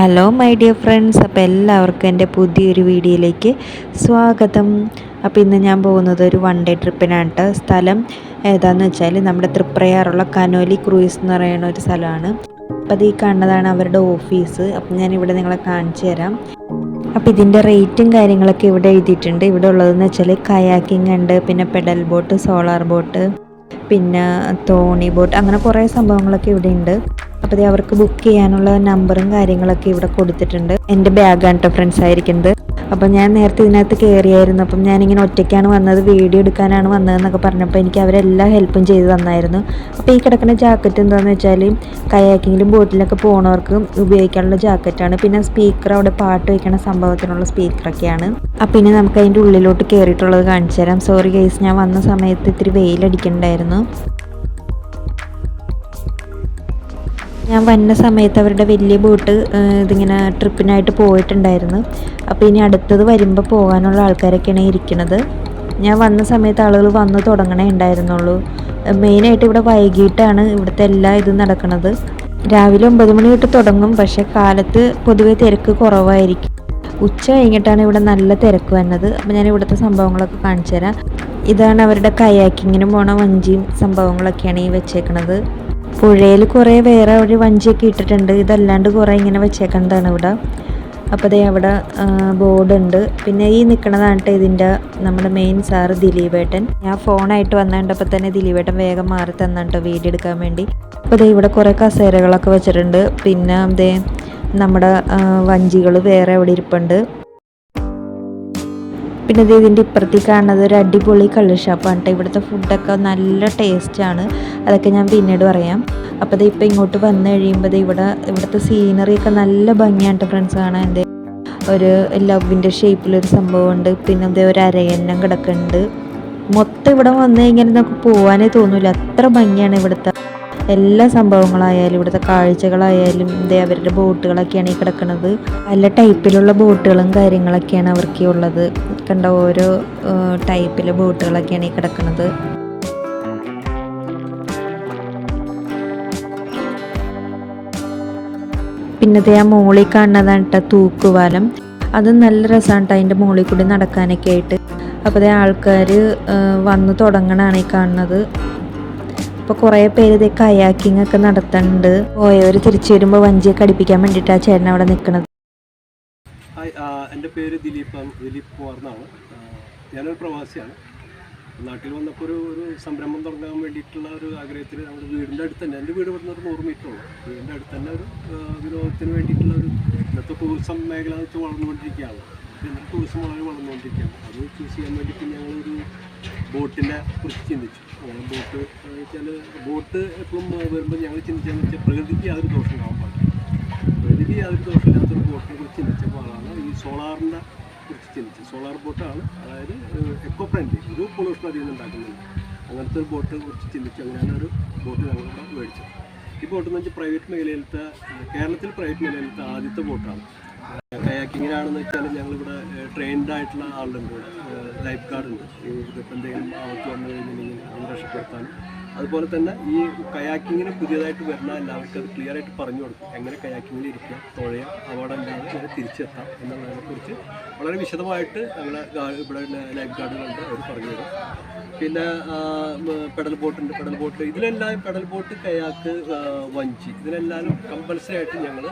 Hello my dear friends അപ്പോൾ എല്ലാവർക്കും എന്റെ പുതിയൊരു വീഡിയോയിലേക്ക് സ്വാഗതം. അപ്പോൾ ഇന്ന് ഞാൻ പോകുന്നത് ഒരു വൺ ഡേ ട്രിപ്പിനാണ് കേട്ടോ സ്ഥലം ഏതാണെന്ന് വെച്ചാൽ നമ്മുടെ തൃപ്രയാറുള്ള കനോലി ക്രൂയിസ് എന്ന് പറയുന്ന ഒരു സ്ഥലമാണ്. അപ്പോൾ അത് ഈ കാണുന്നതാണ് അവരുടെ ഓഫീസ്. അപ്പം ഞാൻ ഇവിടെ നിങ്ങളെ കാണിച്ചു തരാം. അപ്പോൾ ഇതിന്റെ റേറ്റും കാര്യങ്ങളൊക്കെ ഇവിടെ എഴുതിയിട്ടുണ്ട്. ഇവിടെ ഉള്ളതെന്ന് വെച്ചാൽ കയാക്കിംഗ് ഉണ്ട് പിന്നെ പെഡൽ ബോട്ട് സോളാർ ബോട്ട് പിന്നെ തോണി ബോട്ട് അങ്ങനെ കുറേ സംഭവങ്ങളൊക്കെ ഇവിടെ ഉണ്ട്. അപ്പോൾ അവർക്ക് ബുക്ക് ചെയ്യാനുള്ള നമ്പറും കാര്യങ്ങളൊക്കെ ഇവിടെ കൊടുത്തിട്ടുണ്ട്. എന്റെ ബാഗാണ് കേട്ടോ ഫ്രണ്ട്സ് ആയിരിക്കുന്നത്. അപ്പോൾ ഞാൻ നേരത്തെ ഇതിനകത്ത് കയറിയായിരുന്നു അപ്പം ഞാനിങ്ങനെ ഒറ്റയ്ക്കാണ് വന്നത്. വീഡിയോ എടുക്കാനാണ് വന്നതെന്നൊക്കെ പറഞ്ഞപ്പോൾ എനിക്ക് അവരെല്ലാ ഹെൽപ്പും ചെയ്ത് തന്നായിരുന്നു. അപ്പോൾ ഈ കിടക്കുന്ന ജാക്കറ്റ് എന്താണെന്ന് വെച്ചാൽ കയാക്കിങ്ങിലും ബോട്ടിലൊക്കെ പോണവർക്ക് ഉപയോഗിക്കാനുള്ള ജാക്കറ്റാണ് പിന്നെ സ്പീക്കർ അവിടെ പാട്ട് വയ്ക്കണ സംഭവത്തിനുള്ള സ്പീക്കറൊക്കെയാണ് അപ്പോൾ ഇനി നമുക്ക് അതിന്റെ ഉള്ളിലോട്ട് കയറിയിട്ടുള്ളത് കാണിച്ചു തരാം. സോറി ഗൈസ് ഞാൻ വന്ന സമയത്ത് ഇത്തിരി വെയിലടിക്കണ്ടായിരുന്നു. ഞാൻ വന്ന സമയത്ത് അവരുടെ വലിയ ബോട്ട് ഇതിങ്ങനെ ട്രിപ്പിനായിട്ട് പോയിട്ടുണ്ടായിരുന്നു. അപ്പോൾ ഇനി അടുത്തത് വരുമ്പോൾ പോകാനുള്ള ആൾക്കാരൊക്കെയാണ് ഇരിക്കുന്നത് ഞാൻ വന്ന സമയത്ത് ആളുകൾ വന്ന് തുടങ്ങണേ ഉണ്ടായിരുന്നുള്ളൂ. മെയിനായിട്ട് ഇവിടെ വൈകിട്ടാണ് ഇവിടുത്തെ എല്ലാ ഇതും നടക്കുന്നത് രാവിലെ ഒമ്പത് മണി തൊട്ട് തുടങ്ങും പക്ഷേ കാലത്ത് പൊതുവേ തിരക്ക് കുറവായിരിക്കും. ഉച്ച കഴിഞ്ഞിട്ടാണ് ഇവിടെ നല്ല തിരക്ക് വന്നത്. അപ്പോൾ ഞാൻ ഇവിടുത്തെ സംഭവങ്ങളൊക്കെ കാണിച്ചു തരാം ഇതാണ് അവരുടെ കയാക്കിങ്ങിന് പോണ വഞ്ചിയും സംഭവങ്ങളൊക്കെയാണ് ഈ വെച്ചേക്കണത്. പുഴയിൽ കുറേ വേറെ ഒരു വഞ്ചിയൊക്കെ ഇട്ടിട്ടുണ്ട്. ഇതല്ലാണ്ട് കുറേ ഇങ്ങനെ വെച്ചേക്കേണ്ടതാണ് ഇവിടെ. അപ്പോൾ ദേ അവിടെ ബോർഡുണ്ട്. പിന്നെ ഈ നിൽക്കണതാണ് ഇതിന്റെ നമ്മുടെ മെയിൻ സാറ് ദിലീപേട്ടൻ. ഞാൻ ഫോണായിട്ട് വന്നിട്ടപ്പോൾ തന്നെ ദിലീപേട്ടൻ വേഗം മാറി തന്നിട്ടോ വീഡിയോ എടുക്കാൻ വേണ്ടി. അപ്പോൾ ദേ ഇവിടെ കുറേ കസേരകളൊക്കെ വെച്ചിട്ടുണ്ട്. പിന്നെ ദേ നമ്മുടെ വഞ്ചികൾ വേറെ അവിടെ ഇരിപ്പുണ്ട്. പിന്നെ ഇത് ഇതിന്റെ ഇപ്പുറത്തേക്ക് കാണുന്നത് ഒരു അടിപൊളി കള്ള് ഷാപ്പാണ് കേട്ടോ ഇവിടുത്തെ ഫുഡൊക്കെ നല്ല ടേസ്റ്റാണ് അതൊക്കെ ഞാൻ പിന്നീട് പറയാം. അപ്പോൾ ഇത് ഇപ്പോൾ ഇങ്ങോട്ട് വന്നു കഴിയുമ്പോൾ ഇവിടെ ഇവിടുത്തെ സീനറി ഒക്കെ നല്ല ഭംഗിയാണ് ഫ്രണ്ട്സ് കാണാൻ. എന്റെ ഒരു ലവിന്റെ ഷേപ്പിലൊരു സംഭവമുണ്ട് പിന്നെ അതേ ഒരു അരയന്നം കിടക്കുന്നുണ്ട്. മൊത്തം ഇവിടെ വന്നു കഴിഞ്ഞാൽ നമുക്ക് പോകാനേ തോന്നില്ല അത്ര ഭംഗിയാണ് ഇവിടുത്തെ. എല്ലാ സംഭവങ്ങളായാലും ഇവിടുത്തെ കാഴ്ചകളായാലും ഇതേ അവരുടെ ബോട്ടുകളൊക്കെയാണ് ഈ കിടക്കുന്നത് പല ടൈപ്പിലുള്ള ബോട്ടുകളും കാര്യങ്ങളൊക്കെയാണ് അവർക്ക് ഉള്ളത്. കണ്ട ഓരോ ടൈപ്പിലെ ബോട്ടുകളൊക്കെയാണ് ഈ കിടക്കുന്നത് പിന്നത്തെ ആ മോളിൽ കാണുന്നതാണ് കേട്ടോ തൂക്കുവാലം. അത് നല്ല രസമാണ് കേട്ടോ അതിന്റെ മുകളിൽ കൂടി നടക്കാനൊക്കെ ആയിട്ട്. അപ്പോൾ അതേ ആൾക്കാർ വന്ന് തുടങ്ങണാണ് ഈ കാണുന്നത്. അപ്പോൾ കുറേ പേര് ഇതേ കയാക്കിംഗ് ഒക്കെ നടത്തുന്നുണ്ട് പോയവർ തിരിച്ചു വരുമ്പോൾ വഞ്ചിയൊക്കെ കടിപ്പിക്കാൻ വേണ്ടിട്ടാ ചേട്ടൻ അവിടെ നിൽക്കുന്നത് ഹായ് എന്റെ പേര് ദിലീപ്. ദിലീപ് കുമാർ എന്നാണ്. ആ, ഞാനൊരു പ്രവാസിയാണ്. നാട്ടിൽ വന്നപ്പോൾ ഒരു ഒരു സംരംഭം തുടങ്ങാൻ വേണ്ടിയിട്ടുള്ള ഒരു ആഗ്രഹത്തിൽ നമ്മുടെ വീടിന്റെ അടുത്ത് തന്നെ എന്റെ വീട് ഒരു നൂറ് മീറ്റർ ഉള്ളൂ. വീടിന്റെ അടുത്ത് തന്നെ ഒരു വിനോദത്തിന് വേണ്ടിയിട്ടുള്ള ഒരു ഇന്നത്തെ ടൂറിസം മേഖല വെച്ച് വളർന്നുകൊണ്ടിരിക്കുകയാണ്. ടൂറിസം വളരെ വളർന്നുകൊണ്ടിരിക്കുകയാണ്. അത് ചൂസ് ചെയ്യാൻ വേണ്ടിയിട്ട് ഞങ്ങളൊരു ബോട്ടിനെ കുറിച്ച് ചിന്തിച്ചു. അങ്ങനെ ബോട്ട് വെച്ചാൽ ബോട്ട് എപ്പോഴും വരുമ്പോൾ ഞങ്ങൾ ചിന്തിച്ചതെന്ന് വെച്ചാൽ പ്രകൃതിക്ക് യാതൊരു ദോഷം ഉണ്ടാവാൻ പാടില്ല പ്രകൃതിക്ക് യാതൊരു ദോഷമില്ലാത്തൊരു ബോട്ടിനെ കുറിച്ച് ചിന്തിച്ചപ്പോഴാണ് ഈ സോളാറിനെ കുറിച്ച് ചിന്തിച്ചത്. സോളാർ ബോട്ടാണ് അതായത് എക്കോ ഫ്രണ്ട്ലി ഒരു പൊള്യൂഷൻ അധികം ഉണ്ടാക്കുന്നില്ല. അങ്ങനത്തെ ഒരു ബോട്ടിനെ കുറിച്ച് ചിന്തിച്ചു. അങ്ങനെയാണ് ഒരു ബോട്ട് ഞങ്ങൾ മേടിച്ചത്. ഈ ബോട്ട് എന്ന് വെച്ചാൽ പ്രൈവറ്റ് മേഖലയിലത്തെ കേരളത്തിൽ പ്രൈവറ്റ് മേഖലയിലത്തെ ആദ്യത്തെ ബോട്ടാണ്. കയാക്കിങ്ങിനാണെന്ന് വെച്ചാൽ ഞങ്ങളിവിടെ ട്രെയിൻഡ് ആയിട്ടുള്ള ആളുണ്ട്. ഇവിടെ ലൈഫ് ഗാർഡ് ഉണ്ട് ഇതിപ്പോൾ എന്തെങ്കിലും ആവത്ത് വന്നു കഴിഞ്ഞിട്ടുണ്ടെങ്കിൽ അത് രക്ഷപ്പെടുത്താനും. അതുപോലെ തന്നെ ഈ കയാക്കിങ്ങിന് പുതിയതായിട്ട് വരുന്ന എല്ലാവർക്കും അത് ക്ലിയർ ആയിട്ട് പറഞ്ഞു കൊടുക്കും. എങ്ങനെ കയാക്കിങ്ങിൽ ഇരിക്കുക തുഴയാം അപകടമില്ലാതെ എങ്ങനെ തിരിച്ചെത്താം എന്നുള്ളതിനെക്കുറിച്ച് വളരെ വിശദമായിട്ട് ഞങ്ങളെ ഇവിടെ ലൈഫ് ഗാർഡുകളുണ്ട് അവർ പറഞ്ഞു തരും. പിന്നെ പെഡൽ ബോട്ടുണ്ട് പെഡൽ ബോട്ട് ഇതിലെല്ലാം പെഡൽ ബോട്ട് കയാക്ക് വഞ്ചി. ഇതിലെല്ലാം കമ്പൽസറി ആയിട്ട് ഞങ്ങൾ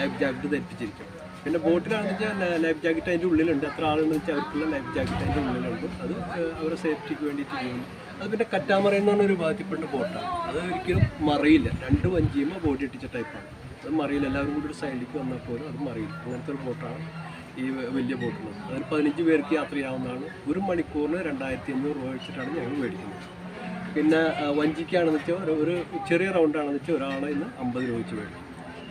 ലൈഫ് ജാക്കറ്റ് ധരിപ്പിച്ചിരിക്കും പിന്നെ ബോട്ടിലാണെന്ന് വെച്ചാൽ ലൈഫ് ജാക്കറ്റ് അതിന്റെ ഉള്ളിലുണ്ട്. എത്ര ആളുണ്ടെന്ന് വെച്ചാൽ അവർക്കുള്ള ലൈഫ് ജാക്കറ്റ് അതിന്റെ ഉള്ളിലുണ്ട്. അത് അവരുടെ സേഫ്റ്റിക്ക് വേണ്ടിയിട്ട് ചെയ്യുന്നു അത് പിന്നെ കറ്റാമറ എന്ന് പറഞ്ഞൊരു ബാധ്യപ്പെട്ട ബോട്ടാണ് അത് ഒരിക്കലും മറിയില്ല. രണ്ട് വഞ്ചിയുമ്പോൾ ബോട്ടി ഇട്ടിച്ച ടൈപ്പാണ്. അത് മറിയില്ല. എല്ലാവരും കൂടി ഒരു സൈഡിലേക്ക് വന്നാൽ പോലും അത് മറിയില്ല. അങ്ങനത്തെ ഒരു ബോട്ടാണ് ഈ വലിയ ബോട്ടുള്ളത് അതിന് പതിനഞ്ച് പേർക്ക് യാത്ര ചെയ്യാവുന്നതാണ്. ഒരു മണിക്കൂറിന് രണ്ടായിരത്തി അഞ്ഞൂറ് രൂപ വെച്ചിട്ടാണ് ഞങ്ങൾ മേടിക്കുന്നത്. പിന്നെ വഞ്ചിക്കാണെന്ന് വെച്ചാൽ ഒരു ചെറിയ റൗണ്ടാണെന്ന് വെച്ചാൽ ഒരാളെ ഇന്ന് അമ്പത് രൂപ വെച്ച് മേടിക്കും.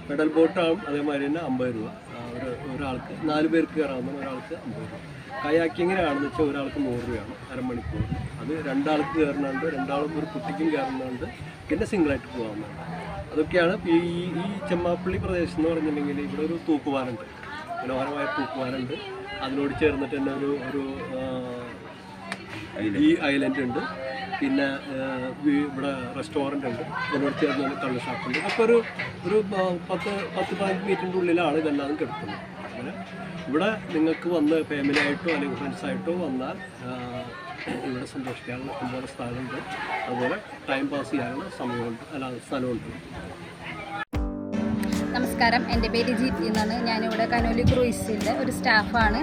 പെഡൽ ബോട്ടാണ് അതേമാതിരി തന്നെ അമ്പത് രൂപ. ഒരു ഒരാൾക്ക് നാല് പേർക്ക് കയറാവുന്ന ഒരാൾക്ക് അമ്പത് രൂപ. കയാക്കിങ്ങിനാണെന്ന് വെച്ചാൽ ഒരാൾക്ക് നൂറ് രൂപയാണ് അരമണിക്കൂർ. അത് രണ്ടാൾക്ക് കയറുന്നുണ്ട് രണ്ടാളും ഒരു കുട്ടിക്കും കയറുന്നുണ്ട് പിന്നെ സിംഗിളായിട്ട് പോകാവുന്നതാണ്. അതൊക്കെയാണ് ഈ ഈ ചെമ്മാപ്പള്ളി പ്രദേശം എന്ന് പറഞ്ഞിട്ടുണ്ടെങ്കിൽ ഇവിടെ ഒരു തൂക്കുവാനുണ്ട് മനോഹരമായ തൂക്കുവാനുണ്ട് അതിനോട് ചേർന്നിട്ട് തന്നെ ഒരു ഒരു ഈ ഐലൻഡ് ഉണ്ട് പിന്നെ ഇവിടെ റെസ്റ്റോറന്റ് ഉണ്ട്. ഇതിനോട് ചേർന്ന് തന്നെ കള്ള് ഷാപ്പുണ്ട്. അപ്പോൾ ഒരു ഒരു പത്ത് പത്ത് പതിനഞ്ച് മീറ്ററിന്റെ ഉള്ളിലാണ് ഇതെല്ലാം കിടക്കുന്നത് അങ്ങനെ ഇവിടെ നിങ്ങൾക്ക് വന്ന് ഫാമിലി ആയിട്ടോ അല്ലെങ്കിൽ ഫ്രണ്ട്സായിട്ടോ വന്നാൽ ഇവിടെ സന്തോഷിക്കാനുള്ള ഇഷ്ടംപോലെ സ്ഥലമുണ്ട്. അതുപോലെ ടൈം പാസ് ചെയ്യാനുള്ള സമയമുണ്ട്. അല്ലാതെ സ്ഥലമുണ്ട്. നമസ്കാരം. എന്റെ പേര് ജീത്തി എന്നാണ്. ഞാനിവിടെ കനോലി ക്രൂയിസിന്റെ ഒരു സ്റ്റാഫാണ്.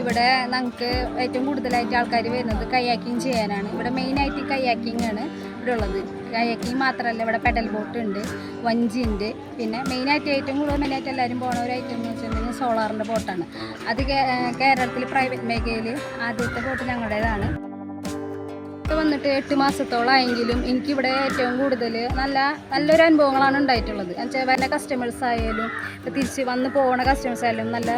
ഇവിടെ നമുക്ക് ഏറ്റവും കൂടുതലായിട്ട് ആൾക്കാർ വരുന്നത് കയാക്കിങ് ചെയ്യാനാണ്. ഇവിടെ മെയിനായിട്ട് കയാക്കിംഗ് ആണ് ഇവിടെ ഉള്ളത്. കയാക്കിങ് മാത്രമല്ല ഇവിടെ പെഡൽ ബോട്ട് ഉണ്ട് വഞ്ചി ഉണ്ട്. പിന്നെ മെയിനായിട്ട് ഏറ്റവും കൂടുതൽ മെയിനായിട്ട് എല്ലാവരും പോകുന്ന ഒരു ഐറ്റം എന്ന് വെച്ചിട്ടുണ്ടെങ്കിൽ സോളാറിന്റെ ബോട്ടാണ് അത് കേരളത്തിൽ പ്രൈവറ്റ് മേഖലയിൽ ആദ്യത്തെ ബോട്ട് ഞങ്ങളുടേതാണ്. വന്നിട്ട് എട്ട് മാസത്തോളമായെങ്കിലും എനിക്കിവിടെ ഏറ്റവും കൂടുതൽ നല്ല നല്ലൊരു അനുഭവങ്ങളാണ് ഉണ്ടായിട്ടുള്ളത്. എന്നുവെച്ചാൽ വരുന്ന കസ്റ്റമേഴ്സ് ആയാലും തിരിച്ച് വന്ന് പോകുന്ന കസ്റ്റമേഴ്സ് ആയാലും നല്ല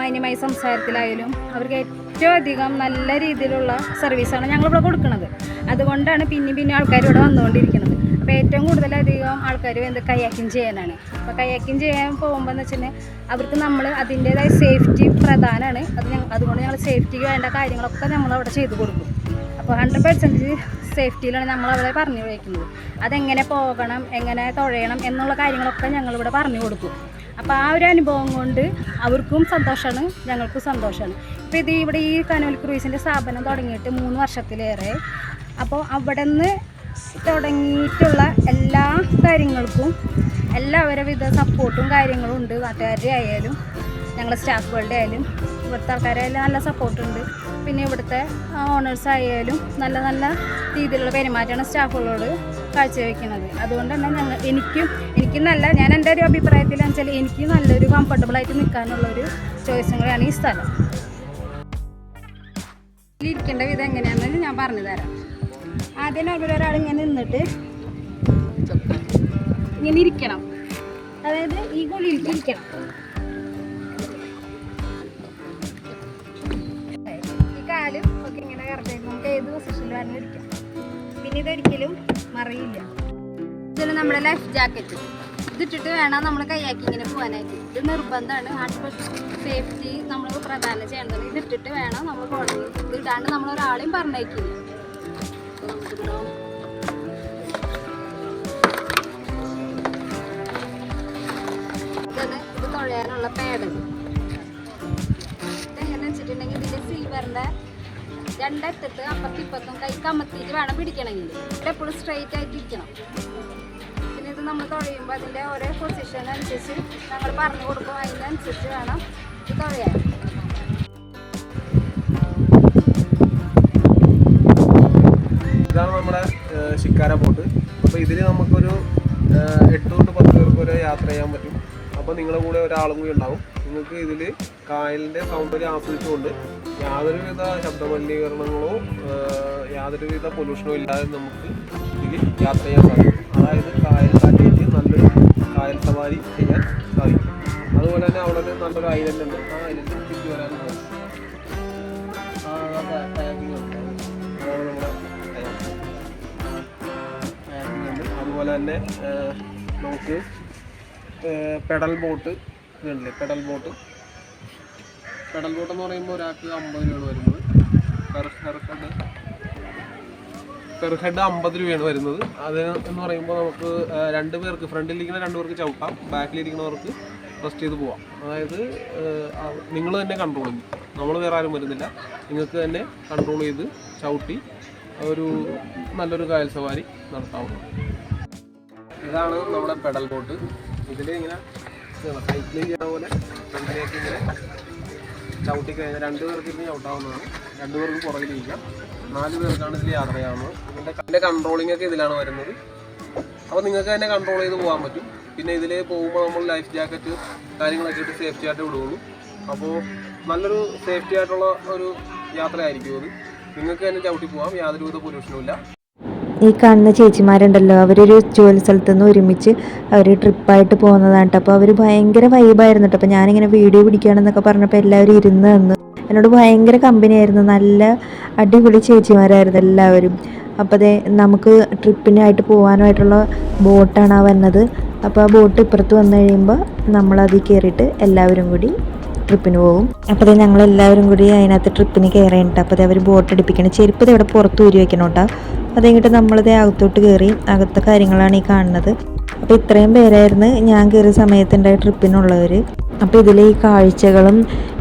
മൈന്യമായ സംസാരത്തിലായാലും അവർക്ക് ഏറ്റവും അധികം നല്ല രീതിയിലുള്ള സർവീസാണ് ഞങ്ങളിവിടെ കൊടുക്കുന്നത്. അതുകൊണ്ടാണ് പിന്നെയും പിന്നെ ആൾക്കാർ ഇവിടെ വന്നുകൊണ്ടിരിക്കുന്നത് അപ്പോൾ ഏറ്റവും കൂടുതലധികം ആൾക്കാർ എന്ത് കയ്യാക്കിങ് ചെയ്യാനാണ്. അപ്പോൾ കയ്യാക്കിങ് ചെയ്യാൻ പോകുമ്പോൾ എന്ന് വെച്ചിട്ടുണ്ടെങ്കിൽ അവർക്ക് നമ്മൾ അതിന്റേതായ സേഫ്റ്റി പ്രധാനമാണ് അത് ഞങ്ങൾ അതുകൊണ്ട് ഞങ്ങൾ സേഫ്റ്റിക്ക് വേണ്ട കാര്യങ്ങളൊക്കെ നമ്മൾ അവിടെ ചെയ്തു കൊടുക്കും. അപ്പോൾ ഹൺഡ്രഡ് പെർസെന്റേജ് സേഫ്റ്റിയിലാണ് നമ്മൾ അവിടെ പറഞ്ഞു വയ്ക്കുന്നത് അതെങ്ങനെ പോകണം എങ്ങനെ തുഴയണം എന്നുള്ള കാര്യങ്ങളൊക്കെ ഞങ്ങളിവിടെ പറഞ്ഞു കൊടുക്കും അപ്പോൾ ആ ഒരു അനുഭവം കൊണ്ട് അവർക്കും സന്തോഷമാണ് ഞങ്ങൾക്കും സന്തോഷമാണ്. ഇപ്പോൾ ഇത് ഇവിടെ ഈ കനോൽ ക്രൂയിസിന്റെ സ്ഥാപനം തുടങ്ങിയിട്ട് മൂന്ന് വർഷത്തിലേറെ. അപ്പോൾ അവിടെ നിന്ന് തുടങ്ങിയിട്ടുള്ള എല്ലാ കാര്യങ്ങൾക്കും എല്ലാവരവിധ സപ്പോർട്ടും കാര്യങ്ങളും ഉണ്ട്. നാട്ടുകാരുടെ ആയാലും ഞങ്ങളുടെ സ്റ്റാഫുകളുടെ ആയാലും ഇവിടുത്തെ ആൾക്കാരായാലും നല്ല സപ്പോർട്ടുണ്ട് പിന്നെ ഇവിടുത്തെ ഓണേഴ്സ് ആയാലും നല്ല നല്ല രീതിയിലുള്ള പെരുമാറ്റമാണ് സ്റ്റാഫുകളോട് കാഴ്ചവെക്കുന്നത്. അതുകൊണ്ട് തന്നെ ഞങ്ങൾ എനിക്കും എനിക്കും നല്ല ഞാൻ എന്റെ ഒരു അഭിപ്രായത്തിൽ വെച്ചാൽ എനിക്ക് നല്ലൊരു കംഫർട്ടബിൾ ആയിട്ട് നിൽക്കാനുള്ളൊരു ചോയ്സും കൂടെയാണ് ഈ സ്ഥലം. ഇരിക്കേണ്ട വിധം എങ്ങനെയാണെന്ന് ഞാൻ പറഞ്ഞു തരാം. ആദ്യം അവിടെ ഒരാൾ ഇങ്ങനെ നിന്നിട്ട് ഇങ്ങനെ ഇരിക്കണം. അതായത് ഈ ഗുളിയിൽ ഇരിക്കണം. ഏത് പൊസിഷനിൽ വേണമെങ്കിലും ഇരിക്കാം. പിന്നെ ഇതൊരിക്കലും മറിയില്ല. ഇതിൽ നമ്മുടെ ലൈഫ് ജാക്കറ്റ് ഇതിട്ടിട്ട് വേണം നമ്മൾ കൈയാക്കി ഇങ്ങനെ പോകാനായിട്ട്. ഇത് നിർബന്ധമാണ്. ഹൺഡ്രഡ് സേഫ്റ്റി നമ്മൾ പ്രധാനം ചെയ്യേണ്ടത്. ഇതിട്ടിട്ട് വേണം നമ്മൾ പോകണമെങ്കിൽ. ഇത് നമ്മൾ ഒരാളെയും പറഞ്ഞേക്കില്ല ഇത് തുഴയാനുള്ള പാഡ് രണ്ടറ്റത്ത് അപ്പുറത്തും ഇപ്പുറത്തും കൈ കമത്തിയിട്ട് വേണം പിടിക്കണമെങ്കിൽ. എപ്പോഴും സ്ട്രെയിറ്റ് ആയിട്ട് ഇരിക്കണം. പിന്നെ ഇത് നമ്മൾ തുഴയുമ്പോൾ അതിന്റെ ഓരോ പൊസിഷൻ അനുസരിച്ച് ഞങ്ങൾ പറഞ്ഞു കൊടുക്കും. അതിനനുസരിച്ച് വേണം ഇത് തുഴയാൻ. ഇതാണ് നമ്മുടെ ശിക്കാര ബോട്ട്. അപ്പോൾ ഇതിൽ നമുക്കൊരു എട്ട് തൊട്ട് പത്ത് പേർക്ക് വരെ യാത്ര ചെയ്യാൻ പറ്റും. അപ്പോൾ നിങ്ങളുടെ കൂടെ ഒരാളും കൂടി ഉണ്ടാവും. നിങ്ങൾക്ക് ഇതിൽ കായലിന്റെ സൗന്ദര്യം ആസ്വദിച്ചുകൊണ്ട് യാതൊരുവിധ ശബ്ദ മലിനീകരണങ്ങളോ യാതൊരുവിധ പൊല്യൂഷനോ ഇല്ലാതെ നമുക്ക് ഇതിൽ യാത്ര ചെയ്യാൻ സാധിക്കും. അതായത് കായൽ കാറ്റേക്ക് നല്ലൊരു കായൽ സവാരി ചെയ്യാൻ സാധിക്കും. അതുപോലെ തന്നെ അവിടെ നിന്ന് നല്ലൊരു ഐലൻഡ് ഉണ്ട്. ആ ഐലൻഡിൽ ചുറ്റി വരാൻ സാധിക്കും. അതുപോലെ തന്നെ നമുക്ക് പെഡൽ ബോട്ട് ഇതുണ്ടല്ലേ പെഡൽ ബോട്ട്. പെഡൽ ബോട്ട് എന്ന് പറയുമ്പോൾ ഒരാൾക്ക് അമ്പത് രൂപയാണ് വരുന്നത്. Per her head. Per head അമ്പത് രൂപയാണ് വരുന്നത്. അത് എന്ന് പറയുമ്പോൾ നമുക്ക് രണ്ട് പേർക്ക് ഫ്രണ്ടിലിരിക്കുന്ന രണ്ട് പേർക്ക് ചവിട്ടാം ബാക്കിലിരിക്കുന്നവർക്ക് റെസ്റ്റ് ചെയ്ത് പോവാം. അതായത് നിങ്ങൾ തന്നെ കൺട്രോൾ ചെയ്യും. നമ്മൾ വേറെ ആരും വരുന്നില്ല. നിങ്ങൾക്ക് തന്നെ കൺട്രോൾ ചെയ്ത് ചവിട്ടി ഒരു നല്ലൊരു കായൽ സവാരി നടത്താവുന്നതാണ്. ഇതാണ് നമ്മുടെ പെഡൽ ബോട്ട്. ഇതിൽ ഇങ്ങനെ സൈക്ലിംഗ് ചെയ്യുന്ന പോലെ ഫ്രണ്ടിലേക്ക് ഇങ്ങനെ ചവിട്ടി രണ്ട് പേർക്ക് ഇരുന്ന് ചവിട്ടാവുന്നതാണ്. രണ്ട് പേർക്ക് പുറകിലിരിക്കാം. നാല് പേർക്കാണ് ഇതിൽ യാത്ര ചെയ്യാവുന്നത്. ഇതിന്റെ ഇതിന്റെ കൺട്രോളിംഗ് ഒക്കെ ഇതിലാണ് വരുന്നത്. അപ്പോൾ നിങ്ങൾക്ക് തന്നെ കൺട്രോൾ ചെയ്ത് പോകാൻ പറ്റും. പിന്നെ ഇതിൽ പോകുമ്പോൾ നമ്മൾ ലൈഫ് ജാക്കറ്റ് കാര്യങ്ങളൊക്കെ ഇട്ട് സേഫ്റ്റി ആയിട്ട് വിടുകയുള്ളൂ അപ്പോൾ നല്ലൊരു സേഫ്റ്റി ആയിട്ടുള്ള ഒരു യാത്രയായിരിക്കും അത് നിങ്ങൾക്ക് തന്നെ ചവിട്ടി പോകാം യാതൊരുവിധ പൊല്യൂഷനും ഇല്ല. ഈ കാണുന്ന ചേച്ചിമാരുണ്ടല്ലോ അവരൊരു ജോലി സ്ഥലത്ത് നിന്ന് ഒരുമിച്ച് അവർ ട്രിപ്പായിട്ട് പോകുന്നതാണ് കേട്ടോ. അപ്പോൾ അവർ ഭയങ്കര വൈബായിരുന്നു കേട്ടോ. അപ്പോൾ ഞാനിങ്ങനെ വീഡിയോ പിടിക്കുകയാണെന്നൊക്കെ പറഞ്ഞപ്പോൾ എല്ലാവരും ഇരുന്ന് തന്നു എന്നോട് ഭയങ്കര കമ്പനിയായിരുന്നു നല്ല അടിപൊളി ചേച്ചിമാരായിരുന്നു എല്ലാവരും. അപ്പോൾ അതെ നമുക്ക് ട്രിപ്പിനായിട്ട് പോകാനായിട്ടുള്ള ബോട്ടാണ് ആ വന്നത്. അപ്പോൾ ആ ബോട്ട് ഇപ്പുറത്ത് വന്നു കഴിയുമ്പോൾ നമ്മളതിൽ കയറിയിട്ട് എല്ലാവരും കൂടി ട്രിപ്പിന് പോകും. അപ്പോൾ ഞങ്ങൾ എല്ലാവരും കൂടി അതിനകത്ത് ട്രിപ്പിന് കയറിയിട്ടുണ്ട് അപ്പോൾ അവർ ബോട്ട് അടിപ്പിക്കണം. ചെരുപ്പ് ഇവിടെ പുറത്ത് ഊരി വെക്കണം കേട്ടോ. അത് കഴിഞ്ഞിട്ട് നമ്മളിത് അകത്തോട്ട് കയറി അകത്തെ കാര്യങ്ങളാണ് ഈ കാണുന്നത്. അപ്പോൾ ഇത്രയും പേരായിരുന്നു ഞാൻ കയറിയ സമയത്തുണ്ടായ ട്രിപ്പിനുള്ളവർ അപ്പോൾ ഇതിൽ ഈ കാഴ്ചകളും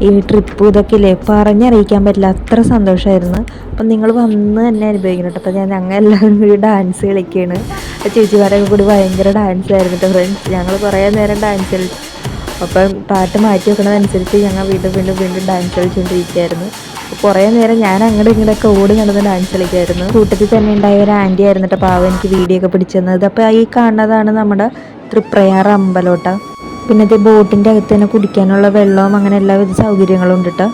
ഈ ട്രിപ്പും ഇതൊക്കെ ഇല്ലേ? പറഞ്ഞറിയിക്കാൻ പറ്റില്ല. അത്ര സന്തോഷമായിരുന്നു അപ്പം നിങ്ങൾ വന്ന് തന്നെ അനുഭവിക്കണം കേട്ടോ. അപ്പോൾ ഞാൻ ഞങ്ങൾ എല്ലാവരും കൂടി ഡാൻസ് കളിക്കുകയാണ് ചേച്ചിമാരൊക്കെ കൂടി ഭയങ്കര ഡാൻസ് ആയിരുന്നു കേട്ടോ ഫ്രണ്ട്സ് ഞങ്ങൾ കുറേ നേരം ഡാൻസ് കളിച്ചു അപ്പം പാട്ട് മാറ്റി വെക്കുന്നതനുസരിച്ച് ഞങ്ങൾ വീണ്ടും വീണ്ടും വീണ്ടും ഡാൻസ് കളിച്ചുകൊണ്ടിരിക്കുകയായിരുന്നു കുറേ നേരം ഞാൻ അങ്ങോട്ടും ഇങ്ങോട്ടൊക്കെ ഓടി നടന്ന് ഡാൻസ് കളിക്കുമായിരുന്നു. കൂട്ടത്തിൽ തന്നെ ഉണ്ടായ ഒരു ആന്റി ആയിരുന്നു കേട്ടോ പാവം എനിക്ക് വീഡിയോ ഒക്കെ പിടിച്ചു തന്നത്. അപ്പോൾ ഈ കാണുന്നതാണ് നമ്മുടെ തൃപ്രയാർ അമ്പലോട്ട. പിന്നെ അതേ ബോട്ടിന്റെ അകത്ത് തന്നെ കുടിക്കാനുള്ള വെള്ളവും അങ്ങനെ എല്ലാവിധ സൗകര്യങ്ങളും ഉണ്ട് കേട്ടോ.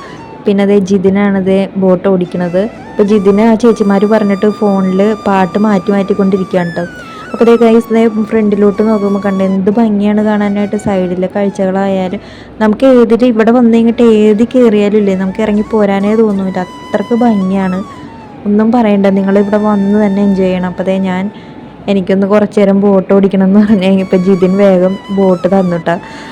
പിന്നെ അതേ ജിതിനാണത് ബോട്ട് ഓടിക്കണത്. അപ്പോൾ ജിതിന് ആ ചേച്ചിമാർ പറഞ്ഞിട്ട് ഫോണിൽ പാട്ട് മാറ്റി മാറ്റിക്കൊണ്ടിരിക്കുകയാണ് കേട്ടോ. അപ്പോൾ ഇതേ ദേ ഫ്രണ്ടിലോട്ട് നോക്കുമ്പോൾ കണ്ട എന്ത് ഭംഗിയാണ് കാണാനായിട്ട് സൈഡിലെ കാഴ്ചകളായാലും. നമുക്ക് ഏതിട്ട് ഇവിടെ വന്നു കഴിഞ്ഞിട്ട് ഏത് കയറിയാലും ഇല്ലേ നമുക്ക് ഇറങ്ങി പോരാനേ തോന്നുന്നില്ല അത്രയ്ക്ക് ഭംഗിയാണ്. ഒന്നും പറയണ്ട നിങ്ങളിവിടെ വന്ന് തന്നെ എൻജോയ് ചെയ്യണം. അപ്പോൾ ഞാൻ എനിക്കൊന്ന് കുറച്ച് നേരം ബോട്ട് ഓടിക്കണം എന്ന് പറഞ്ഞു കഴിഞ്ഞപ്പോൾ ജിതിൻ വേഗം ബോട്ട് തന്നുട്ട.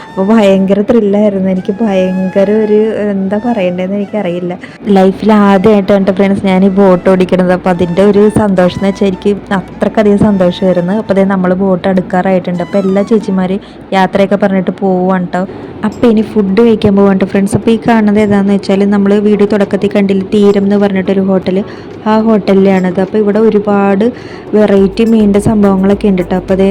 അപ്പോൾ ഭയങ്കര ത്രില്ലായിരുന്നു എനിക്ക് ഭയങ്കര ഒരു എന്താ പറയണ്ടതെന്ന് എനിക്കറിയില്ല. ലൈഫിൽ ആദ്യമായിട്ടാണ് എന്റെ ഫ്രണ്ട്സ് ഞാൻ ഈ ബോട്ട് ഓടിക്കണത്. അപ്പോൾ അതിന്റെ ഒരു സന്തോഷം എന്ന് വെച്ചാൽ എനിക്ക് അത്രക്കധികം സന്തോഷമായിരുന്നു. അപ്പോൾ അതേ നമ്മൾ ബോട്ട് അടുക്കാറായിട്ടുണ്ട്. അപ്പോൾ എല്ലാ ചേച്ചിമാർ യാത്രയൊക്കെ പറഞ്ഞിട്ട് പോവാണ് കേട്ടോ അപ്പോൾ ഇനി ഫുഡ് കഴിക്കാൻ പോവാണ് കേട്ടോ ഫ്രണ്ട്സ് അപ്പോൾ ഈ കാണുന്നത് ഏതാണെന്ന് വെച്ചാൽ നമ്മൾ വീഡിയോ തുടക്കത്തിൽ കണ്ടില്ല? തീരം എന്ന് പറഞ്ഞിട്ടൊരു ഹോട്ടൽ ആ ഹോട്ടലിലാണത് അപ്പോൾ ഇവിടെ ഒരുപാട് വെറൈറ്റി മീനിന്റെ സംഭവങ്ങളൊക്കെ ഉണ്ട് കേട്ടോ അപ്പോൾ അതേ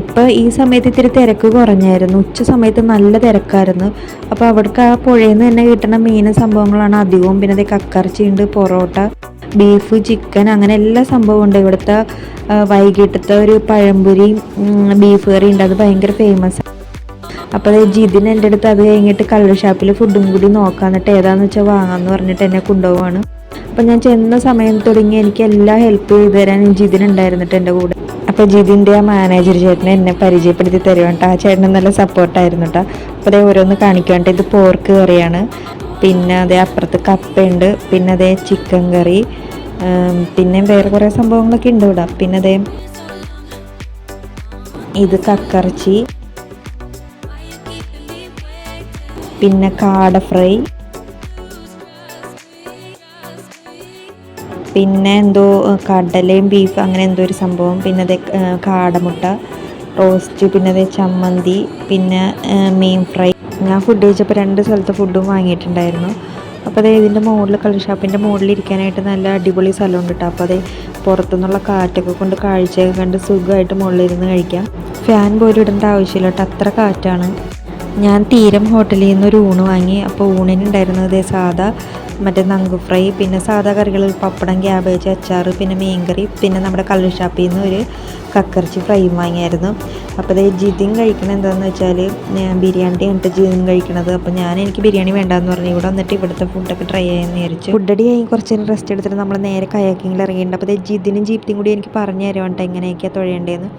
ഇപ്പോൾ ഈ സമയത്ത് ഇത്തിരി തിരക്ക് കുറഞ്ഞായിരുന്നു. ഉച്ച സമയത്ത് നല്ല തിരക്കായിരുന്നു. അപ്പോൾ അവിടേക്ക് ആ പുഴയിൽ നിന്ന് തന്നെ കിട്ടുന്ന മീൻ സംഭവങ്ങളാണ് അധികവും. പിന്നെ അതേ കക്കറച്ചിയുണ്ട് പൊറോട്ട ബീഫ് ചിക്കൻ അങ്ങനെ എല്ലാ സംഭവവും ഉണ്ട്. ഇവിടുത്തെ വൈകിട്ടത്തെ ഒരു പഴംപൊരി ബീഫ് കറി ഉണ്ട്. അത് ഭയങ്കര ഫേമസ് അപ്പോൾ ജിതിന് എന്റെ അടുത്ത് അത് കഴിഞ്ഞിട്ട് കള്ള് ഷാപ്പിൽ ഫുഡും കൂടി നോക്കാം എന്നിട്ട് ഏതാണെന്ന് വെച്ചാൽ വാങ്ങാമെന്ന് പറഞ്ഞിട്ട് എന്നെ കൊണ്ടുപോവാണ്. അപ്പം ഞാൻ ചെന്ന സമയം തുടങ്ങി എനിക്ക് എല്ലാ ഹെൽപ്പ് ചെയ്തു തരാൻ ജിതിനുണ്ടായിരുന്നിട്ട് എന്റെ കൂടെ. അപ്പോൾ ജിതിന്റെ ആ മാനേജർ ചേട്ടനെ എന്നെ പരിചയപ്പെടുത്തി തരുവാണ് ട്ടോ. ആ ചേട്ടന് നല്ല സപ്പോർട്ടായിരുന്നു കേട്ടോ. അപ്പോൾ അതേ ഓരോന്ന് കാണിക്കാണ്ട് ഇത് പോർക്ക് കറിയാണ്. പിന്നെ അതേ അപ്പുറത്ത് കപ്പയുണ്ട്. പിന്നെ അതേ ചിക്കൻ കറി. പിന്നെ വേറെ കുറേ സംഭവങ്ങളൊക്കെ ഉണ്ട് ഇവിടെ. പിന്നെ അതേ ഇത് കക്കറച്ചി. പിന്നെ കാട ഫ്രൈ. പിന്നെ എന്തോ കടലയും ബീഫ് അങ്ങനെ എന്തോ ഒരു സംഭവം. പിന്നെ അതേ കാടമുട്ട റോസ്റ്റ് പിന്നെ അതേ ചമ്മന്തി പിന്നെ മീൻ ഫ്രൈ ഞാൻ ഫുഡ് കഴിച്ചപ്പോൾ രണ്ട് സ്ഥലത്ത് ഫുഡും വാങ്ങിയിട്ടുണ്ടായിരുന്നു. അപ്പോൾ അതേ ഇതിന്റെ മുകളിൽ കളർ ഷാപ്പിന്റെ മുകളിൽ ഇരിക്കാനായിട്ട് നല്ല അടിപൊളി സ്ഥലമുണ്ട് കേട്ടോ അപ്പോൾ അതേ പുറത്തുനിന്നുള്ള കാറ്റൊക്കെ കൊണ്ട് കാഴ്ചയൊക്കെ കണ്ട് സുഖമായിട്ട് മുകളിലിരുന്ന് കഴിക്കാം. ഫാൻ പോലും ഇടേണ്ട ആവശ്യമില്ല കേട്ടോ അത്ര കാറ്റാണ്. ഞാൻ തീരം ഹോട്ടലിൽ നിന്ന് ഒരു ഊണ് വാങ്ങി. അപ്പോൾ ഊണിനുണ്ടായിരുന്നത് സാധാ മറ്റേ നങ്കു ഫ്രൈ പിന്നെ സാധാ കറികൾ പപ്പടം ക്യാബേജ് അച്ചാർ പിന്നെ മീൻകറി പിന്നെ നമ്മുടെ കള്ളുഷാപ്പിൽ നിന്ന് ഒരു കക്കറിച്ചി ഫ്രൈയും വാങ്ങിയായിരുന്നു. അപ്പോൾ അതേ ജിതിൻ കഴിക്കണത് എന്താണെന്ന് വെച്ചാൽ ബിരിയാണി കഴിഞ്ഞിട്ട് ജിതിൻ കഴിക്കണത്. അപ്പോൾ ഞാൻ എനിക്ക് ബിരിയാണി വേണ്ടാന്ന് പറഞ്ഞു. ഇവിടെ വന്നിട്ട് ഇവിടുത്തെ ഫുഡൊക്കെ ട്രൈ ചെയ്യാമെന്ന് വിചാരിച്ചു. ഫുഡടി കഴിഞ്ഞ് കുറച്ച് നേരം റെസ്റ്റ് എടുത്തിട്ട് നമ്മൾ നേരെ കയാക്കിങ്ങിൽ ഇറങ്ങിയിട്ടുണ്ട്. അപ്പോൾ അതേ ജിതിനും ജീപ്തിയും കൂടി എനിക്ക് പറഞ്ഞു തരുവാണ്ട് എങ്ങനെയൊക്കെയാണ് തുഴയേണ്ടതെന്ന്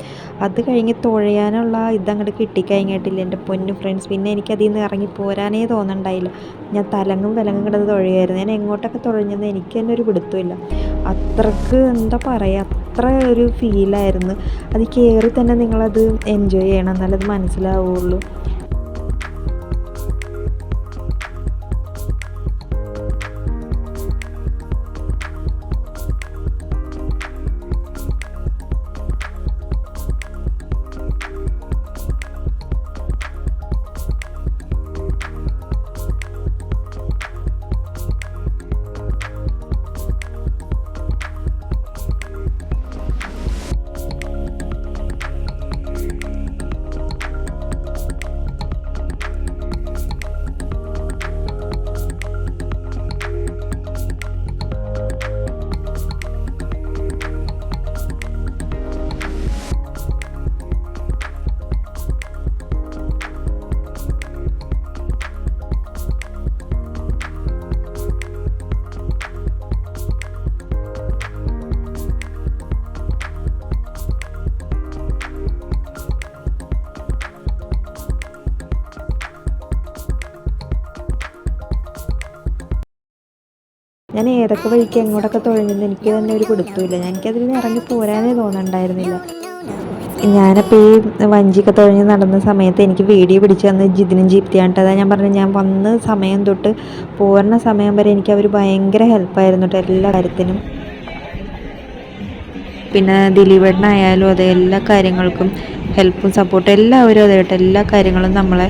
അത് കഴിഞ്ഞ് തുഴയാനുള്ള ഇതങ്ങോട്ട് കിട്ടിക്കഴിഞ്ഞിട്ടില്ല എന്റെ പൊന്നു ഫ്രണ്ട്സ് പിന്നെ എനിക്ക് അതിൽ നിന്ന് ഇറങ്ങി പോരാനേ തോന്നണ്ടായില്ല. ഞാൻ തലങ്ങും വിലങ്ങും കിടന്ന് തുഴയായിരുന്നു ഞാൻ എങ്ങോട്ടൊക്കെ തുഴഞ്ഞെന്ന് എനിക്ക് തന്നെ ഒരു പിടുത്തമില്ല അത്രയ്ക്ക് എന്താ പറയുക അത്ര ഒരു ഫീലായിരുന്നു അത് കയറി തന്നെ നിങ്ങളത് എൻജോയ് ചെയ്യണം എന്നാലത് മനസ്സിലാവുള്ളൂ. ഞാൻ ഏതൊക്കെ വഴിക്ക് എങ്ങോട്ടൊക്കെ തുഴഞ്ഞെന്ന് എനിക്ക് തന്നെ ഒരു പിടുത്തമില്ല എനിക്കതിൽ നിന്ന് ഇറങ്ങി പോരാനേ തോന്നുന്നുണ്ടായിരുന്നില്ല ഞാനപ്പോൾ ഈ വഞ്ചിയൊക്കെ തുഴഞ്ഞ് നടന്ന സമയത്ത് എനിക്ക് വീഡിയോ പിടിച്ച് തന്ന ജിതിനും ജീപ്തിയാണ്ട് അതാ ഞാൻ പറഞ്ഞു ഞാൻ വന്ന സമയം തൊട്ട് പോരുന്ന സമയം വരെ എനിക്ക് അവർ ഭയങ്കര ഹെൽപ്പായിരുന്നു കേട്ടോ എല്ലാ കാര്യത്തിനും. പിന്നെ ദിലീപേട്ടനായാലും അതെ എല്ലാ കാര്യങ്ങൾക്കും ഹെൽപ്പും സപ്പോർട്ടും എല്ലാവരും അതെ കേട്ടോ. എല്ലാ കാര്യങ്ങളും നമ്മളെ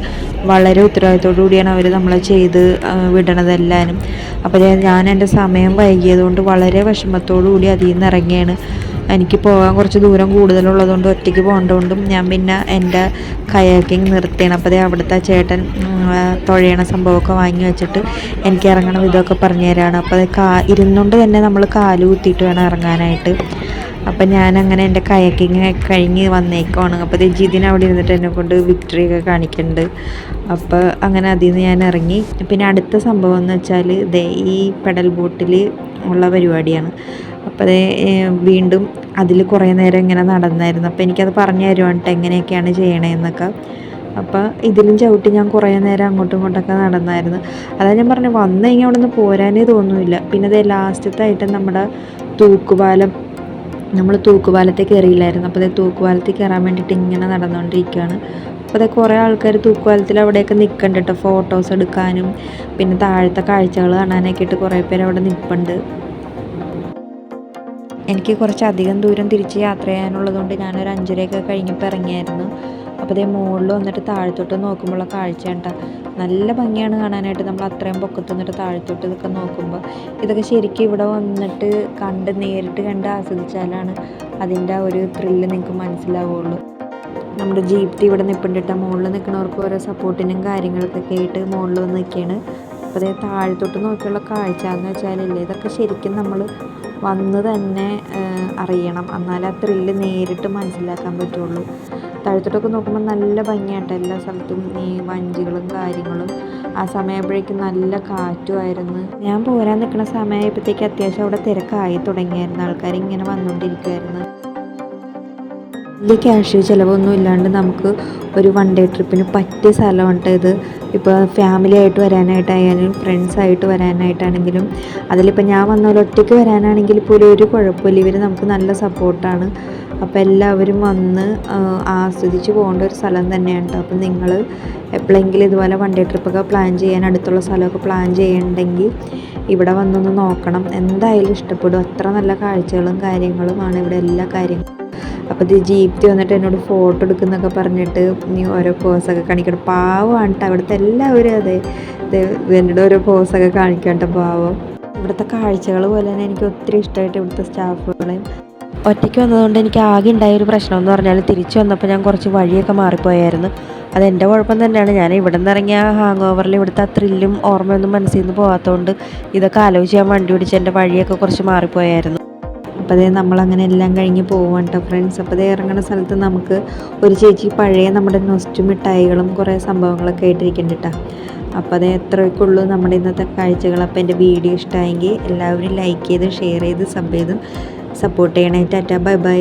വളരെ ഉത്തരവാദിത്തോടു കൂടിയാണ് അവർ നമ്മളെ ചെയ്ത് ആ, വിടണത് എല്ലാവരും. അപ്പോൾ ഞാൻ എന്റെ സമയം വൈകിയതുകൊണ്ട് വളരെ വിഷമത്തോടു കൂടി അതിൽ നിന്ന് ഇറങ്ങിയാണ് എനിക്ക് പോകാൻ കുറച്ച് ദൂരം കൂടുതലുള്ളതുകൊണ്ട് ഒറ്റയ്ക്ക് പോകേണ്ടതുകൊണ്ടും ഞാൻ പിന്നെ എന്റെ കയാക്കിങ് നിർത്തിയാണ് അപ്പോൾ അവിടുത്തെ ചേട്ടൻ തുഴയണ സംഭവമൊക്കെ വാങ്ങി വെച്ചിട്ട് എനിക്ക് ഇറങ്ങണം ഇതൊക്കെ പറഞ്ഞു തരാണ്. അപ്പോൾ കാ ഇരുന്നുകൊണ്ട് തന്നെ നമ്മൾ കാൽ കുത്തിയിട്ട് വേണം ഇറങ്ങാനായിട്ട്. അപ്പം ഞാനങ്ങനെ എന്റെ കയക്കിങ് കഴിഞ്ഞ് വന്നേക്കുവാണ്. അപ്പോൾ ഇത് ജിതിൻ അവിടെ ഇരുന്നിട്ട് എന്നെ കൊണ്ട് വിക്ടറി ഒക്കെ കാണിക്കുന്നുണ്ട് അപ്പോൾ അങ്ങനെ അതിൽ നിന്ന് ഞാൻ ഇറങ്ങി. പിന്നെ അടുത്ത സംഭവം എന്ന് വെച്ചാൽ ദേ ഈ പെഡൽ ബോട്ടിൽ ഉള്ള പരിപാടിയാണ്. അപ്പോൾ അതേ വീണ്ടും അതിൽ കുറേ നേരം ഇങ്ങനെ നടന്നായിരുന്നു. അപ്പോൾ എനിക്കത് പറഞ്ഞു തരുവാണ് എങ്ങനെയൊക്കെയാണ് ചെയ്യണതെന്നൊക്കെ അപ്പോൾ ഇതിലും ചവിട്ടി ഞാൻ കുറേ നേരം അങ്ങോട്ടും ഇങ്ങോട്ടൊക്കെ നടന്നായിരുന്നു. അതാ ഞാൻ പറഞ്ഞു വന്നു കഴിഞ്ഞാൽ അവിടെ നിന്ന് പോരാനേ തോന്നുന്നില്ല പിന്നെ അതേ ലാസ്റ്റത്തായിട്ട് നമ്മുടെ തൂക്കുപാലം നമ്മൾ തൂക്കുപാലത്തിൽ കയറിയില്ലായിരുന്നു അപ്പോൾ അതേ തൂക്കുപാലത്തിൽ കയറാൻ വേണ്ടിയിട്ട് ഇങ്ങനെ നടന്നുകൊണ്ടിരിക്കുകയാണ് അപ്പോൾ അതേ കുറേ ആൾക്കാർ തൂക്കുപാലത്തിൽ അവിടെയൊക്കെ നിൽക്കുന്നുണ്ട് കേട്ടോ ഫോട്ടോസ് എടുക്കാനും പിന്നെ താഴത്തെ കാഴ്ചകൾ കാണാനൊക്കെ ആയിട്ട് കുറേ പേര് അവിടെ നിൽപ്പുണ്ട് എനിക്ക് കുറച്ച് അധികം ദൂരം തിരിച്ച് യാത്ര ചെയ്യാനുള്ളതുകൊണ്ട് ഞാനൊരു അഞ്ചരയൊക്കെ കഴിഞ്ഞപ്പോൾ ഇറങ്ങിയായിരുന്നു. അപ്പോൾ അതേ മുകളിൽ വന്നിട്ട് താഴത്തോട്ട് നോക്കുമ്പോഴുള്ള കാഴ്ച കണ്ട നല്ല ഭംഗിയാണ് കാണാനായിട്ട് നമ്മൾ അത്രയും പൊക്കത്ത് നിന്നിട്ട് താഴത്തോട്ട് ഇതൊക്കെ നോക്കുമ്പോൾ ഇതൊക്കെ ശരിക്കും ഇവിടെ വന്നിട്ട് കണ്ട് നേരിട്ട് കണ്ട് ആസ്വദിച്ചാലാണ് അതിന്റെ ഒരു ത്രില്ല് നിങ്ങൾക്ക് മനസ്സിലാവുള്ളൂ. നമ്മുടെ ജീപ്തി ഇവിടെ നിൽപ്പുണ്ടിട്ട് മുകളിൽ നിൽക്കുന്നവർക്ക് ഓരോ സപ്പോർട്ടിനും കാര്യങ്ങളൊക്കെ കേട്ട് മുകളിൽ വന്ന് നിൽക്കുകയാണ് അപ്പോൾ അതേ താഴത്തോട്ട് നോക്കിയുള്ള കാഴ്ച എന്ന് വെച്ചാലില്ലേ ഇതൊക്കെ ശരിക്കും നമ്മൾ വന്ന് തന്നെ അറിയണം. എന്നാലേ ആ ത്രില്ല് നേരിട്ട് മനസ്സിലാക്കാൻ പറ്റുള്ളൂ. താഴത്തോട്ടൊക്കെ നോക്കുമ്പോൾ നല്ല ഭംഗിയായിട്ട് എല്ലാ സ്ഥലത്തും ഈ വഞ്ചികളും കാര്യങ്ങളും. ആ സമയമായപ്പോഴേക്കും നല്ല കാറ്റുമായിരുന്നു ഞാൻ പോരാൻ നിൽക്കുന്ന സമയമായപ്പോഴത്തേക്ക് അത്യാവശ്യം അവിടെ തിരക്കായി തുടങ്ങിയായിരുന്നു. ആൾക്കാർ ഇങ്ങനെ വന്നുകൊണ്ടിരിക്കുമായിരുന്നു വലിയ ക്യാഷ് ചിലവൊന്നും ഇല്ലാണ്ട് നമുക്ക് ഒരു വൺ ഡേ ട്രിപ്പിന് പറ്റിയ സ്ഥലമാണ് ഇത്. ഇപ്പോൾ ഫാമിലി ആയിട്ട് വരാനായിട്ടായാലും ഫ്രണ്ട്സ് ആയിട്ട് വരാനായിട്ടാണെങ്കിലും അതിലിപ്പോൾ ഞാൻ വന്നപോലെ ഒറ്റയ്ക്ക് വരാനാണെങ്കിൽ പോലും ഒരു കുഴപ്പമില്ല. ഇവർ നമുക്ക് നല്ല സപ്പോർട്ടാണ് അപ്പോൾ എല്ലാവരും വന്ന് ആസ്വദിച്ച് പോകേണ്ട ഒരു സ്ഥലം തന്നെയാണ് കേട്ടോ അപ്പം നിങ്ങൾ എപ്പോഴെങ്കിലും ഇതുപോലെ വൺ ഡേ ട്രിപ്പൊക്കെ പ്ലാൻ ചെയ്യാൻ അടുത്തുള്ള സ്ഥലമൊക്കെ പ്ലാൻ ചെയ്യണമെങ്കിൽ ഇവിടെ വന്നൊന്ന് നോക്കണം. എന്തായാലും ഇഷ്ടപ്പെടും. അത്ര നല്ല കാഴ്ചകളും കാര്യങ്ങളുമാണ് ഇവിടെ എല്ലാ കാര്യങ്ങളും. അപ്പോൾ ഇത് ജീപ്തി വന്നിട്ട് എന്നോട് ഫോട്ടോ എടുക്കുന്നൊക്കെ പറഞ്ഞിട്ട് നീ ഓരോ പോസൊക്കെ കാണിക്കണം. പാവമാണ് കേട്ടോ അവിടുത്തെ എല്ലാവരും അതെ. എന്നോട് ഓരോ പോസൊക്കെ കാണിക്കണ്ട പാവം. ഇവിടുത്തെ കാഴ്ചകൾ പോലെ തന്നെ എനിക്ക് ഒത്തിരി ഇഷ്ടമായിട്ട് ഇവിടുത്തെ സ്റ്റാഫുകളെയും ഒറ്റയ്ക്ക് വന്നതുകൊണ്ട് എനിക്ക് ആകെ ഉണ്ടായ ഒരു പ്രശ്നം എന്ന് പറഞ്ഞാൽ തിരിച്ചു വന്നപ്പോൾ ഞാൻ കുറച്ച് വഴിയൊക്കെ മാറിപ്പോയായിരുന്നു. അതെന്റെ കുഴപ്പം തന്നെയാണ്. ഞാൻ ഇവിടെ നിന്ന് ഇറങ്ങിയ ഹാങ് ഓവറിൽ ഇവിടുത്തെ ആ ത്രില്ലും ഓർമ്മയൊന്നും മനസ്സിൽ നിന്ന് പോകാത്തതുകൊണ്ട് ഇതൊക്കെ ആലോചിച്ച് ഞാൻ വണ്ടി പിടിച്ച് എന്റെ വഴിയൊക്കെ കുറച്ച് മാറിപ്പോയായിരുന്നു. അപ്പോൾ അതേ നമ്മളങ്ങനെ എല്ലാം കഴിഞ്ഞ് പോവാണ് കേട്ടോ ഫ്രണ്ട്സ് അപ്പോൾ അതേ ഇറങ്ങുന്ന സ്ഥലത്ത് നമുക്ക് ഒരു ചേച്ചി പഴയ നമ്മുടെ നൊസ്റ്റു മിഠായികളും കുറേ സംഭവങ്ങളൊക്കെ ആയിട്ടിരിക്കുന്നുണ്ട് കേട്ടോ അപ്പോൾ അതേ എത്രയൊക്കെയുള്ളൂ നമ്മുടെ ഇന്നത്തെ കാഴ്ചകൾ. അപ്പോൾ എന്റെ വീഡിയോ ഇഷ്ടമായെങ്കിൽ എല്ലാവരും ലൈക്ക് ചെയ്ത് ഷെയർ ചെയ്ത് സബ് ചെയ്തും സപ്പോർട്ട് ചെയ്യണേ. Tata bye bye